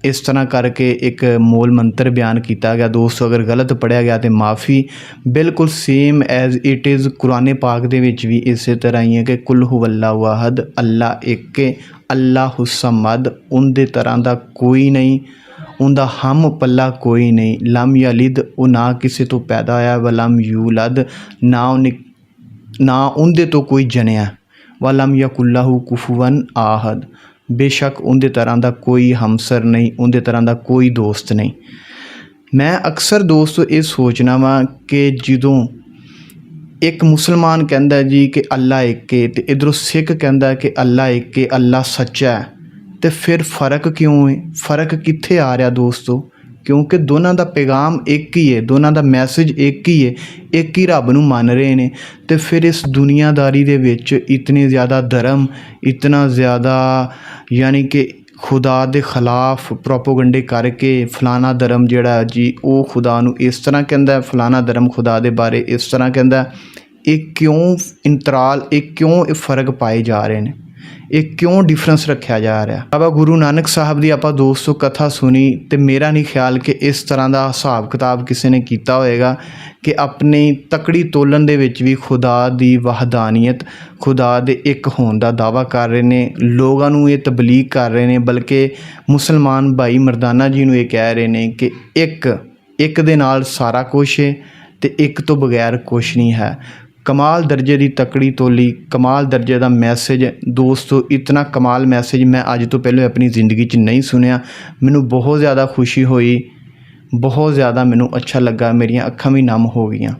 ਇਸ ਤਰ੍ਹਾਂ ਕਰਕੇ ਇੱਕ ਮੂਲ ਮੰਤਰ ਬਿਆਨ ਕੀਤਾ ਗਿਆ। ਦੋਸਤੋ, ਅਗਰ ਗਲਤ ਪੜਿਆ ਗਿਆ ਤੇ ਮਾਫੀ। ਬਿਲਕੁਲ ਸੇਮ ਐਜ਼ ਇਟ ਇਜ਼ ਕੁਰਾਨੇ ਪਾਕ ਦੇ ਵਿੱਚ ਵੀ ਇਸੇ ਤਰ੍ਹਾਂ ਹੀ ਹੈ ਕਿ ਕੁਲ ਹੁਵੱਲਾਹੁ ਅਹਦ ਅੱਲਾ ਏਕੇ ਅੱਲਾਹੁ ਸਮਦ ਉਹਦੇ ਤਰ੍ਹਾਂ ਦਾ ਕੋਈ ਨਹੀਂ। ਉਹਦਾ ਹਮ ਪੱਲਾ ਕੋਈ ਨਹੀਂ। ਲਮ ਯਲਿਦ, ਉਹ ਨਾ ਕਿਸੇ ਤੋਂ ਪੈਦਾ ਹੋਇਆ ਵਲਮ ਯੂਲਦ, ਨਾ ਉਹਨੇ, ਨਾ ਉਹਦੇ ਤੋਂ ਕੋਈ ਜਨਿਆ। ਵਲਮ ਯਕੁਲਹੁ ਕੁਫਵਨ ਆਹਦ। ਬੇਸ਼ੱਕ ਉਹਦੇ ਤਰ੍ਹਾਂ ਦਾ ਕੋਈ ਹਮਸਰ ਨਹੀਂ, ਉਹਦੇ ਤਰ੍ਹਾਂ ਦਾ ਕੋਈ ਦੋਸਤ ਨਹੀਂ। ਮੈਂ ਅਕਸਰ ਦੋਸਤੋ ਇਹ ਸੋਚਣਾ ਵਾਂ ਕਿ ਜਦੋਂ ਇੱਕ ਮੁਸਲਮਾਨ ਕਹਿੰਦਾ ਜੀ ਕਿ ਅੱਲਾ ਇੱਕ ਹੈ ਤੇ ਇਧਰੋਂ ਸਿੱਖ ਕਹਿੰਦਾ ਕਿ ਅੱਲਾ ਇੱਕ ਹੈ ਅੱਲਾ ਸੱਚਾ ਹੈ। ਤੇ ਫਿਰ ਫ਼ਰਕ ਕਿਉਂ ਹੈ ਫ਼ਰਕ ਕਿੱਥੇ ਆ ਰਿਹਾ ਦੋਸਤੋ? ਕਿਉਂਕਿ ਦੋਨਾਂ ਦਾ ਪੈਗਾਮ ਇੱਕ ਹੀ ਹੈ ਦੋਨਾਂ ਦਾ ਮੈਸੇਜ ਇੱਕ ਹੀ ਹੈ ਇੱਕ ਹੀ ਰੱਬ ਨੂੰ ਮੰਨ ਰਹੇ ਨੇ। ਤੇ ਫਿਰ ਇਸ ਦੁਨੀਆਦਾਰੀ ਦੇ ਵਿੱਚ ਇਤਨੇ ਜ਼ਿਆਦਾ ਧਰਮ, ਇਤਨਾ ਜ਼ਿਆਦਾ ਯਾਨੀ ਕਿ ਖੁਦਾ ਦੇ ਖਿਲਾਫ ਪ੍ਰੋਪਗੈਂਡੇ ਕਰਕੇ ਫਲਾਣਾ ਧਰਮ ਜਿਹੜਾ ਜੀ, ਉਹ ਖੁਦਾ ਨੂੰ ਇਸ ਤਰ੍ਹਾਂ ਕਹਿੰਦਾ ਫਲਾਣਾ ਧਰਮ ਖੁਦਾ ਦੇ ਬਾਰੇ ਇਸ ਤਰ੍ਹਾਂ ਕਹਿੰਦਾ ਇਹ ਕਿਉਂ ਇੰਤਰਾਲ, ਇਹ ਕਿਉਂ ਇਹ ਫ਼ਰਕ ਪਾਏ ਜਾ ਰਹੇ ਨੇ? ਇਹ ਕਿਉਂ ਡਿਫਰੈਂਸ ਰੱਖਿਆ ਜਾ ਰਿਹਾ? ਬਾਬਾ ਗੁਰੂ ਨਾਨਕ ਸਾਹਿਬ ਦੀ ਆਪਾਂ ਦੋਸਤੋ ਕਥਾ ਸੁਣੀ ਤੇ ਮੇਰਾ ਨਹੀਂ ਖਿਆਲ ਕਿ ਇਸ ਤਰ੍ਹਾਂ ਦਾ ਹਿਸਾਬ ਕਿਤਾਬ ਕਿਸੇ ਨੇ ਕੀਤਾ ਹੋਏਗਾ ਕਿ ਆਪਣੀ ਤਕੜੀ ਤੋਲਣ ਦੇ ਵਿੱਚ ਵੀ ਖੁਦਾ ਦੀ ਵਹਦਾਨੀਅਤ, ਖੁਦਾ ਦੇ ਇੱਕ ਹੋਣ ਦਾ ਦਾਵਾ ਕਰ ਰਹੇ ਨੇ, ਲੋਕਾਂ ਨੂੰ ਇਹ ਤਬਲੀਗ ਕਰ ਰਹੇ ਨੇ, ਬਲਕਿ ਮੁਸਲਮਾਨ ਭਾਈ ਮਰਦਾਨਾ ਜੀ ਨੂੰ ਇਹ ਕਹਿ ਰਹੇ ਨੇ ਕਿ ਇੱਕ ਇੱਕ ਦੇ ਨਾਲ ਸਾਰਾ ਕੁਝ ਹੈ ਤੇ ਇੱਕ ਤੋਂ ਬਗੈਰ ਕੁਝ ਨਹੀਂ ਹੈ। ਕਮਾਲ ਦਰਜੇ ਦੀ ਤਕੜੀ ਤੋਲੀ, ਕਮਾਲ ਦਰਜੇ ਦਾ ਮੈਸੇਜ। ਦੋਸਤੋ, ਇਤਨਾ ਕਮਾਲ ਮੈਸੇਜ ਮੈਂ ਅੱਜ ਤੋਂ ਪਹਿਲਾਂ ਆਪਣੀ ਜ਼ਿੰਦਗੀ 'ਚ ਨਹੀਂ ਸੁਣਿਆ। ਮੈਨੂੰ ਬਹੁਤ ਜ਼ਿਆਦਾ ਖੁਸ਼ੀ ਹੋਈ, ਬਹੁਤ ਜ਼ਿਆਦਾ ਮੈਨੂੰ ਅੱਛਾ ਲੱਗਾ, ਮੇਰੀਆਂ ਅੱਖਾਂ ਵੀ ਨਮ ਹੋ ਗਈਆਂ।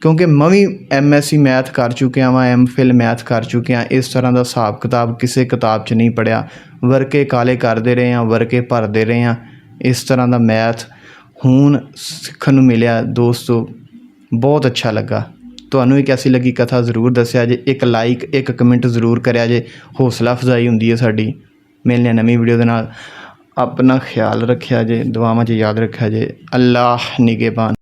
ਕਿਉਂਕਿ ਮੈਂ ਵੀ ਐਮਐਸਸੀ ਮੈਥ ਕਰ ਚੁੱਕਿਆ ਵਾਂ ਐਮਫਿਲ ਮੈਥ ਕਰ ਚੁੱਕਿਆ। ਇਸ ਤਰ੍ਹਾਂ ਦਾ ਹਿਸਾਬ ਕਿਤਾਬ ਕਿਸੇ ਕਿਤਾਬ 'ਚ ਨਹੀਂ ਪੜਿਆ ਵਰਕੇ ਕਾਲੇ ਕਰਦੇ ਰਹੇ ਹਾਂ ਵਰਕੇ ਭਰਦੇ ਰਹੇ ਹਾਂ ਇਸ ਤਰ੍ਹਾਂ ਦਾ ਮੈਥ ਹੁਣ ਸਿੱਖਣ ਨੂੰ ਮਿਲਿਆ। ਦੋਸਤੋ, ਬਹੁਤ ਅੱਛਾ ਲੱਗਾ। ਤੁਹਾਨੂੰ ਇਹ ਕੈਸੀ ਲੱਗੀ ਕਥਾ ਜ਼ਰੂਰ ਦੱਸਿਆ ਜੇ, ਇੱਕ ਲਾਈਕ ਇੱਕ ਕਮੈਂਟ ਜ਼ਰੂਰ ਕਰਿਆ ਜੇ, ਹੌਸਲਾ ਅਫਜ਼ਾਈ ਹੁੰਦੀ ਹੈ ਸਾਡੀ ਮਿਲਨੇ ਨਵੀਂ ਵੀਡੀਓ ਦੇ ਨਾਲ। ਆਪਣਾ ਖਿਆਲ ਰੱਖਿਆ ਜੇ, ਦੁਆਵਾਂ 'ਚ ਯਾਦ ਰੱਖਿਆ ਜੇ, ਅੱਲਾਹ ਨਿਗੇਬਾਨ